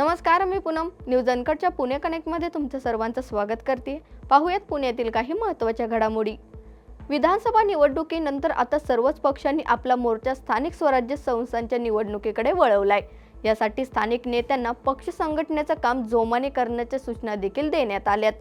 नमस्कार मी पूनम. न्यूज अनकटच्या पुणे कनेक्टमध्ये तुमचं सर्वांचं स्वागत करते. पाहूयात पुण्यातील काही महत्त्वाच्या घडामोडी. विधानसभा निवडणुकीनंतर आता सर्वच पक्षांनी आपला मोर्चा स्थानिक स्वराज्य संस्थांच्या निवडणुकीकडे वळवलाय. यासाठी स्थानिक नेत्यांना पक्ष संघटनेचं काम जोमाने करण्याच्या सूचना देखील देण्यात आल्यात.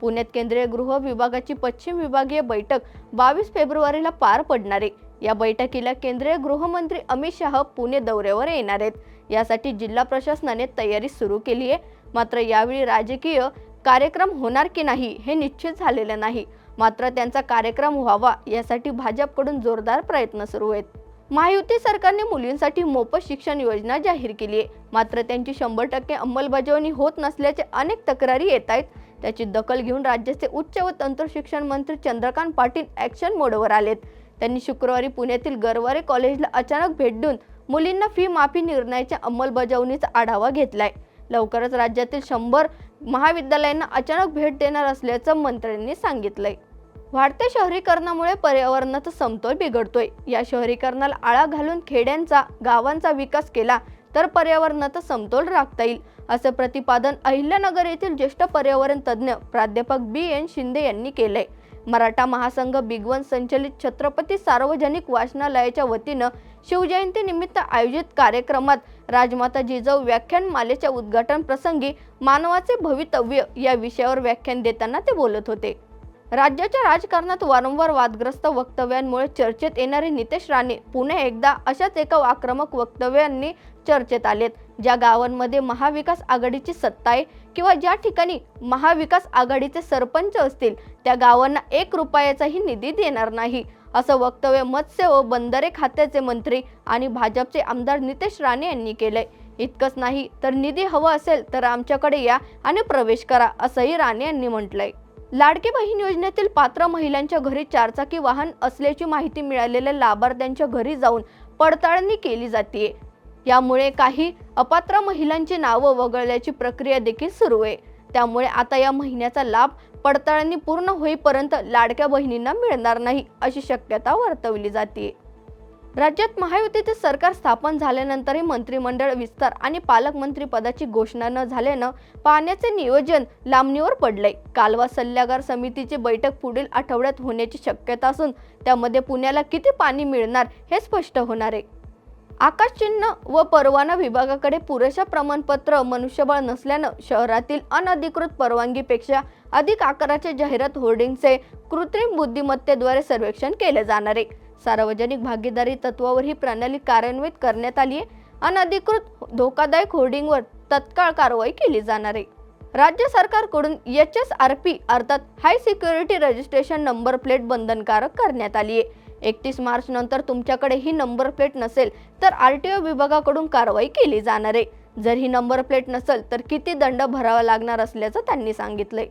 पुण्यात केंद्रीय गृह विभागाची पश्चिम विभागीय बैठक बावीस फेब्रुवारीला पार पडणार आहे. या बैठकीला केंद्रीय गृहमंत्री अमित शहा पुणे दौऱ्यावर येणार आहेत. यासाठी जिल्हा प्रशासनाने तयारी सुरू केली आहे. मात्र यावेळी राजकीय कार्यक्रम होणार की नाही हे निश्चित झालेलं नाही. मात्र त्यांचा कार्यक्रम व्हावा यासाठी भाजपकडून जोरदार प्रयत्न सुरू आहेत. महायुती सरकारने मुलींसाठी मोफत शिक्षण योजना जाहीर केली आहे. मात्र त्यांची शंभर टक्के अंमलबजावणी होत नसल्याचे अनेक तक्रारी येत आहेत. त्याची दखल घेऊन राज्याचे उच्च व तंत्र शिक्षण मंत्री चंद्रकांत पाटील ॲक्शन मोडवर आलेत. त्यांनी शुक्रवारी पुण्यातील गरवारे कॉलेजला अचानक भेट देऊन मुलींना फी माफी निर्णयाच्या अंमलबजावणीचा आढावा घेतलाय. लवकरच राज्यातील शंभर महाविद्यालयांना अचानक भेट देणार असल्याचं मंत्र्यांनी सांगितलंय. वाढत्या शहरीकरणामुळे पर्यावरणाचा समतोल बिघडतोय. या शहरीकरणाला आळा घालून खेड्यांचा गावांचा विकास केला तर पर्यावरणाचा समतोल राखता येईल असे प्रतिपादन अहिल्यानगर येथील ज्येष्ठ पर्यावरण तज्ज्ञ प्राध्यापक बी एन शिंदे यांनी केलंय. मराठा महासंघ बिगवन संचलित छत्रपती सार्वजनिक वाचनालयाच्या वतीनं शिवजयंती निमित्त आयोजित कार्यक्रमात राजमाता जिजाऊ व्याख्यानमालेच्या उद्घाटन प्रसंगी मानवाचे भवितव्य या विषयावर व्याख्यान देताना ते बोलत होते. राज्याच्या राजकारणात वारंवार वादग्रस्त वक्तव्यांमुळे चर्चेत येणारे नितेश राणे पुन्हा एकदा अशाच एका आक्रमक वक्तव्यांनी चर्चेत आलेत. ज्या गावांमध्ये महाविकास आघाडीची सत्ता आहे किंवा ज्या ठिकाणी महाविकास आघाडीचे सरपंच असतील त्या गावांना एक रुपयाचाही निधी देणार नाही. असं वक्तव्य मत्स्य व बंदरे खात्याचे मंत्री आणि भाजपचे आमदार नितेश राणे यांनी केलंय. इतकंच नाही तर निधी हवा असेल तर आमच्याकडे या आणि प्रवेश करा असंही राणे यांनी म्हटलंय. लाडकी बहीण योजनेतील पात्र महिलांच्या घरी चारचाकी वाहन असल्याची माहिती मिळालेल्या लाभार्थ्यांच्या घरी जाऊन पडताळणी केली जाते. यामुळे काही अपात्र महिलांची नावं वगळल्याची प्रक्रिया देखील सुरू आहे. त्यामुळे आता या महिन्याचा लाभ पडताळणी पूर्ण होईपर्यंत लाडक्या बहिणींना मिळणार नाही अशी शक्यता वर्तवली जाते. राज्यात महायुतीचे सरकार स्थापन झाल्यानंतरही मंत्रिमंडळ विस्तार आणि पालकमंत्री पदाची घोषणा न झाल्यानं पाण्याचे नियोजन लांबणीवर पडले कालवा सल्लागार समितीची बैठक पुढील आठवड्यात होण्याची शक्यता असून त्यामध्ये पुण्याला किती पाणी मिळणार हे स्पष्ट होणार आहे. आकाशचिन्ह व परवाना विभागाकडे पुरेशा प्रमाणपत्र मनुष्यबळ नसल्यानं शहरातील अनधिकृत परवानगीपेक्षा अधिक आकाराचे जाहिरात होर्डिंगचे कृत्रिम बुद्धिमत्तेद्वारे सर्वेक्षण केले जाणार आहे. सार्वजनिक भागीदारी तत्वावर ही प्रणाली कार्यान्वित करण्यात आली आहे. अनधिकृत धोकादायक होर्डिंगवर तत्काळ कारवाई केली जाणार आहे. राज्य सरकारकडून एच एस आर पी अर्थात high security registration number plate बंधनकारक करण्यात आली आहे. एकतीस मार्च नंतर तुमच्याकडे ही नंबर प्लेट नसेल तर आर टी ओ विभागाकडून कारवाई केली जाणार आहे. जर ही नंबर प्लेट नसेल तर किती दंड भरावा लागणार असल्याचं त्यांनी सांगितलंय.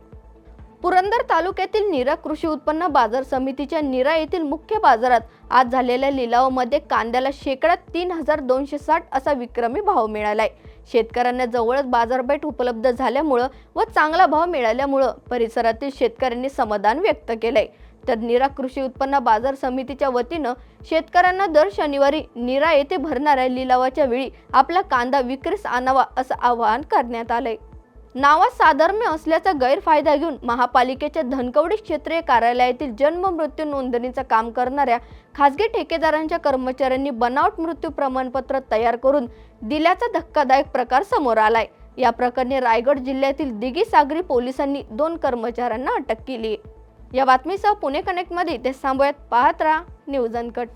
पुरंदर तालुक्यातील नीरा कृषी उत्पन्न बाजार समितीच्या नीरा येथील मुख्य बाजारात आज झालेल्या लिलावामध्ये कांद्याला शेकडा तीन हजार दोनशे साठ असा विक्रमी भाव मिळालाय. शेतकऱ्यांना जवळच बाजारपेठ उपलब्ध झाल्यामुळं व चांगला भाव मिळाल्यामुळं परिसरातील शेतकऱ्यांनी समाधान व्यक्त केलंय. तर निरा कृषी उत्पन्न बाजार समितीच्या वतीनं शेतकऱ्यांना दर शनिवारी निरा येथे भरणाऱ्या लिलावाच्या वेळी आपला कांदा विक्रीस आणावा असं आवाहन करण्यात आलंय. नावात साधर्म्य असल्याचा गैरफायदा घेऊन महापालिकेच्या धनकवडी क्षेत्रीय कार्यालयातील जन्म मृत्यू नोंदणीचं काम करणाऱ्या खासगी ठेकेदारांच्या कर्मचाऱ्यांनी बनावट मृत्यू प्रमाणपत्र तयार करून दिल्याचा धक्कादायक प्रकार समोर आलाय. या प्रकरणी रायगड जिल्ह्यातील दिगी सागरी पोलिसांनी दोन कर्मचाऱ्यांना अटक केली. या बातमीसह पुणे कनेक्टमध्ये ते थांबूयात. पाहत राहा न्यूज अनकट.